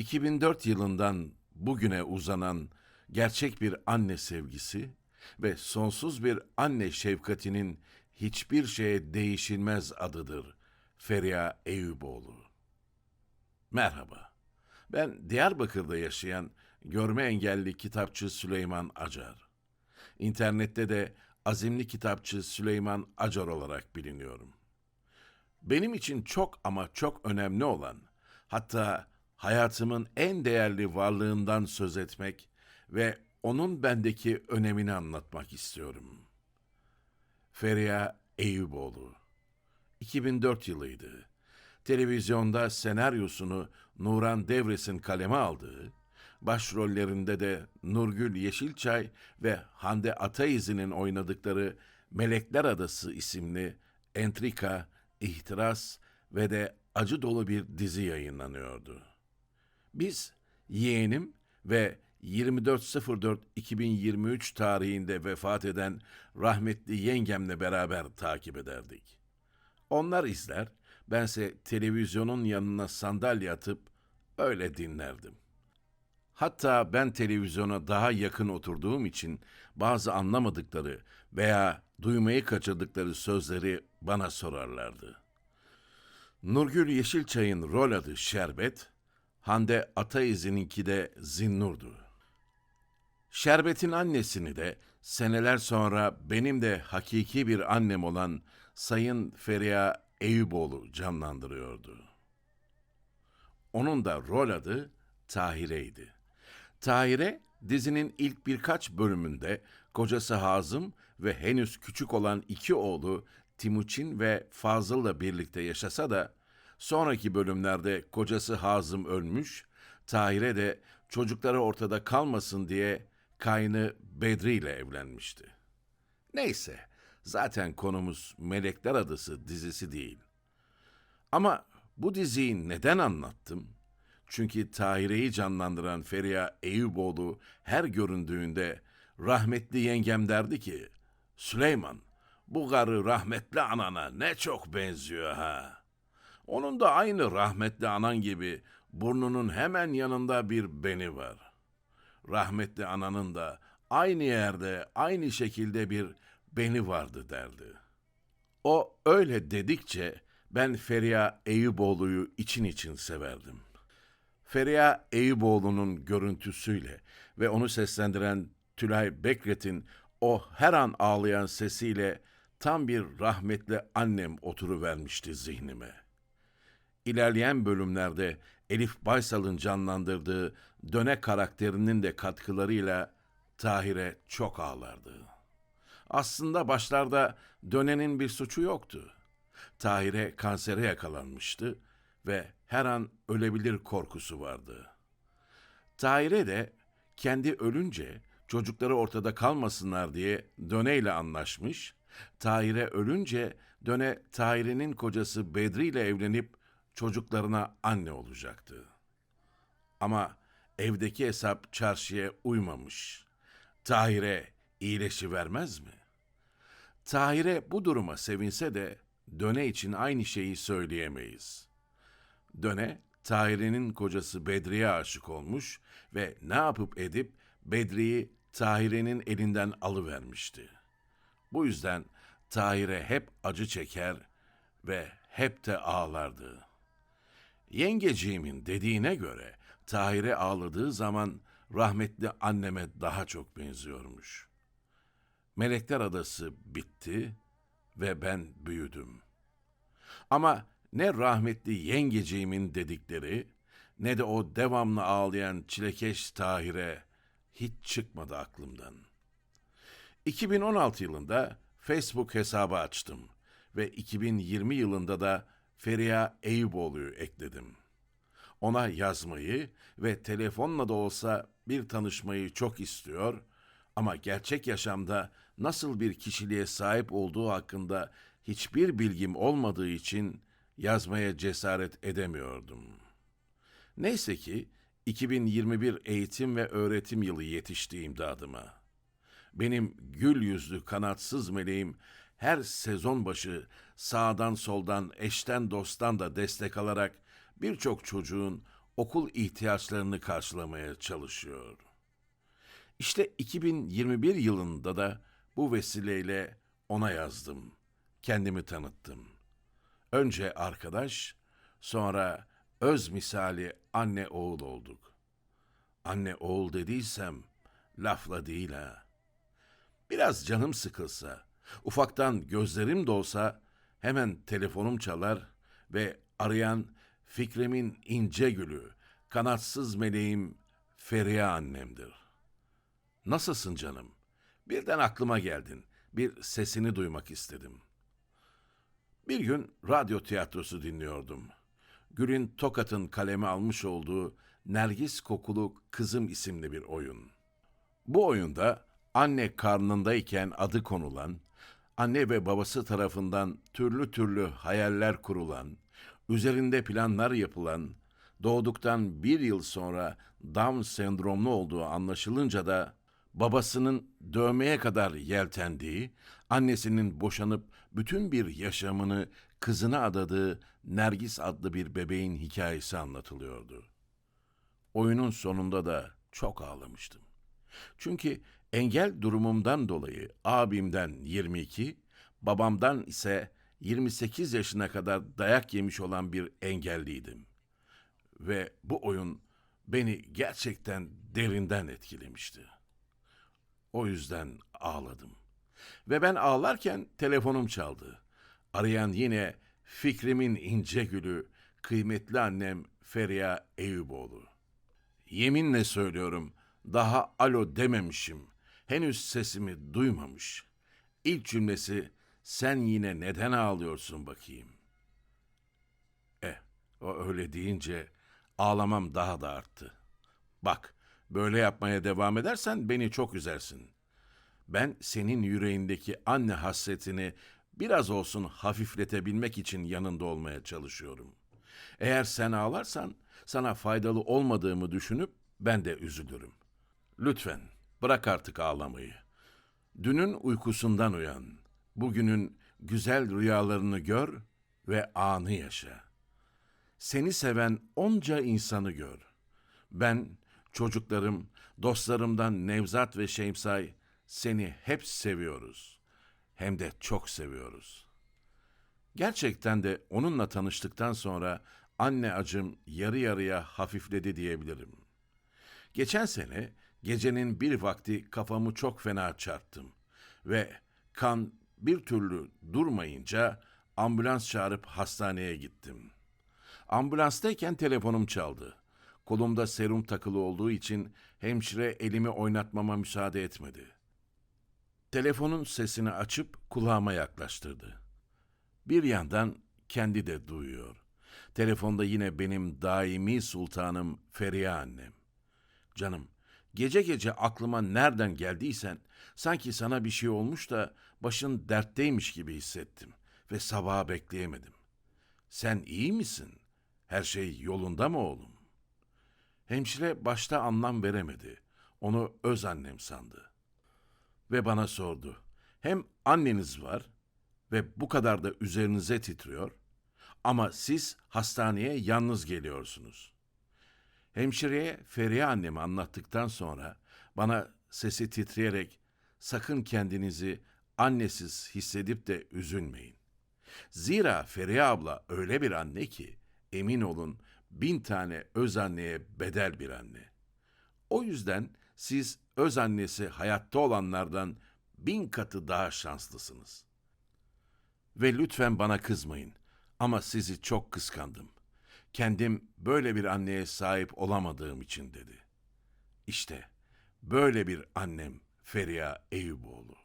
2004 yılından bugüne uzanan gerçek bir anne sevgisi ve sonsuz bir anne şefkatinin hiçbir şeye değişilmez adıdır Feriha Eyüboğlu. Merhaba. Ben Diyarbakır'da yaşayan görme engelli kitapçı Süleyman Acar. İnternette de azimli kitapçı Süleyman Acar olarak biliniyorum. Benim için çok ama çok önemli olan, hatta hayatımın en değerli varlığından söz etmek ve onun bendeki önemini anlatmak istiyorum. Feriha Eyüboğlu 2004 yılıydı. Televizyonda senaryosunu Nuran Devres'in kaleme aldığı, başrollerinde de Nurgül Yeşilçay ve Hande Ataiz'in oynadıkları Melekler Adası isimli entrika, ihtiras ve de acı dolu bir dizi yayınlanıyordu. Biz yeğenim ve 24.04.2023 tarihinde vefat eden rahmetli yengemle beraber takip ederdik. Onlar izler, bense televizyonun yanına sandalye atıp öyle dinlerdim. Hatta ben televizyona daha yakın oturduğum için bazı anlamadıkları veya duymayı kaçırdıkları sözleri bana sorarlardı. Nurgül Yeşilçay'ın rol adı Şerbet, Hande Ataiz'ininki de Zinnur'du. Şerbet'in annesini de seneler sonra benim de hakiki bir annem olan Sayın Feriha Eyüboğlu canlandırıyordu. Onun da rol adı Tahire'ydi. Tahire dizinin ilk birkaç bölümünde kocası Hazım ve henüz küçük olan iki oğlu Timuçin ve Fazıl'la birlikte yaşasa da sonraki bölümlerde kocası Hazım ölmüş, Tahire de çocukları ortada kalmasın diye kaynı Bedri ile evlenmişti. Neyse, zaten konumuz Melekler Adası dizisi değil. Ama bu diziyi neden anlattım? Çünkü Tahire'yi canlandıran Feriha Eyüboğlu her göründüğünde rahmetli yengem derdi ki, Süleyman, bu karı rahmetli anana ne çok benziyor ha. Onun da aynı rahmetli anan gibi burnunun hemen yanında bir beni var. Rahmetli ananın da aynı yerde, aynı şekilde bir beni vardı derdi. O öyle dedikçe ben Feriha Eyüboğlu'yu için için severdim. Feriha Eyüboğlu'nun görüntüsüyle ve onu seslendiren Tülay Bekret'in o her an ağlayan sesiyle tam bir rahmetli annem oturuvermişti zihnime. İlerleyen bölümlerde Elif Baysal'ın canlandırdığı Döne karakterinin de katkılarıyla Tahir'e çok ağlardı. Aslında başlarda Döne'nin bir suçu yoktu. Tahir'e kansere yakalanmıştı ve her an ölebilir korkusu vardı. Tahir'e de kendi ölünce çocukları ortada kalmasınlar diye Döne ile anlaşmış, Tahir'e ölünce Döne Tahir'in kocası Bedri ile evlenip çocuklarına anne olacaktı. Ama evdeki hesap çarşıya uymamış. Tahir'e iyileşi vermez mi? Tahir'e bu duruma sevinse de Döne için aynı şeyi söyleyemeyiz. Döne, Tahir'in kocası Bedri'ye aşık olmuş ve ne yapıp edip Bedri'yi Tahir'in elinden alıvermişti. Bu yüzden Tahir'e hep acı çeker ve hep de ağlardı. Yengeciğimin dediğine göre Tahir'e ağladığı zaman rahmetli anneme daha çok benziyormuş. Melekler Adası bitti ve ben büyüdüm. Ama ne rahmetli yengeciğimin dedikleri ne de o devamlı ağlayan çilekeş Tahir'e hiç çıkmadı aklımdan. 2016 yılında Facebook hesabı açtım ve 2020 yılında da Feriha Eyüboğlu'yu ekledim. Ona yazmayı ve telefonla da olsa bir tanışmayı çok istiyor ama gerçek yaşamda nasıl bir kişiliğe sahip olduğu hakkında hiçbir bilgim olmadığı için yazmaya cesaret edemiyordum. Neyse ki 2021 eğitim ve öğretim yılı yetişti imdadıma. Benim gül yüzlü kanatsız meleğim her sezon başı sağdan soldan eşten dosttan da destek alarak birçok çocuğun okul ihtiyaçlarını karşılamaya çalışıyor. İşte 2021 yılında da bu vesileyle ona yazdım. Kendimi tanıttım. Önce arkadaş, sonra öz misali anne oğul olduk. Anne oğul dediysem lafla değil ha. Biraz canım sıkılsa, ufaktan gözlerim dolsa hemen telefonum çalar ve arayan fikrimin ince gülü, kanatsız meleğim Feriha annemdir. Nasılsın canım? Birden aklıma geldin. Bir sesini duymak istedim. Bir gün radyo tiyatrosu dinliyordum. Gül'ün Tokat'ın kaleme almış olduğu Nergis Kokulu Kızım isimli bir oyun. Bu oyunda anne karnındayken adı konulan, anne ve babası tarafından türlü türlü hayaller kurulan, üzerinde planlar yapılan, doğduktan bir yıl sonra Down sendromlu olduğu anlaşılınca da babasının dövmeye kadar yeltendiği, annesinin boşanıp bütün bir yaşamını kızına adadığı Nergis adlı bir bebeğin hikayesi anlatılıyordu. Oyunun sonunda da çok ağlamıştım. Çünkü engel durumumdan dolayı abimden 22, babamdan ise 28 yaşına kadar dayak yemiş olan bir engelliydim. Ve bu oyun beni gerçekten derinden etkilemişti. O yüzden ağladım. Ve ben ağlarken telefonum çaldı. Arayan yine fikrimin ince gülü, kıymetli annem Feriha Eyüboğlu. Yeminle söylüyorum, daha alo dememişim. Henüz sesimi duymamış. İlk cümlesi, sen yine neden ağlıyorsun bakayım? Eh, o öyle deyince ağlamam daha da arttı. Bak, böyle yapmaya devam edersen beni çok üzersin. Ben senin yüreğindeki anne hasretini biraz olsun hafifletebilmek için yanında olmaya çalışıyorum. Eğer sen ağlarsan sana faydalı olmadığımı düşünüp ben de üzülürüm. Lütfen bırak artık ağlamayı. Dünün uykusundan uyan. Bugünün güzel rüyalarını gör ve anı yaşa. Seni seven onca insanı gör. Ben, çocuklarım, dostlarımdan Nevzat ve Şemsay seni hep seviyoruz. Hem de çok seviyoruz. Gerçekten de onunla tanıştıktan sonra anne acım yarı yarıya hafifledi diyebilirim. Geçen sene gecenin bir vakti kafamı çok fena çarptım ve kan bir türlü durmayınca ambulans çağırıp hastaneye gittim. Ambulanstayken telefonum çaldı. Kolumda serum takılı olduğu için hemşire elimi oynatmama müsaade etmedi. Telefonun sesini açıp kulağıma yaklaştırdı. Bir yandan kendi de duyuyor. Telefonda yine benim daimi sultanım Feriha annem. Canım, gece gece aklıma nereden geldiysen sanki sana bir şey olmuş da başın dertteymiş gibi hissettim ve sabaha bekleyemedim. Sen iyi misin? Her şey yolunda mı oğlum? Hemşire başta anlam veremedi. Onu öz annem sandı. Ve bana sordu. Hem anneniz var ve bu kadar da üzerinize titriyor ama siz hastaneye yalnız geliyorsunuz. Hemşireye Feriha annemi anlattıktan sonra bana sesi titreyerek sakın kendinizi annesiz hissedip de üzülmeyin. Zira Feriha abla öyle bir anne ki emin olun bin tane öz anneye bedel bir anne. O yüzden siz öz annesi hayatta olanlardan bin katı daha şanslısınız. Ve lütfen bana kızmayın ama sizi çok kıskandım. Kendim böyle bir anneye sahip olamadığım için dedi. İşte böyle bir annem Feriha Eyüboğlu.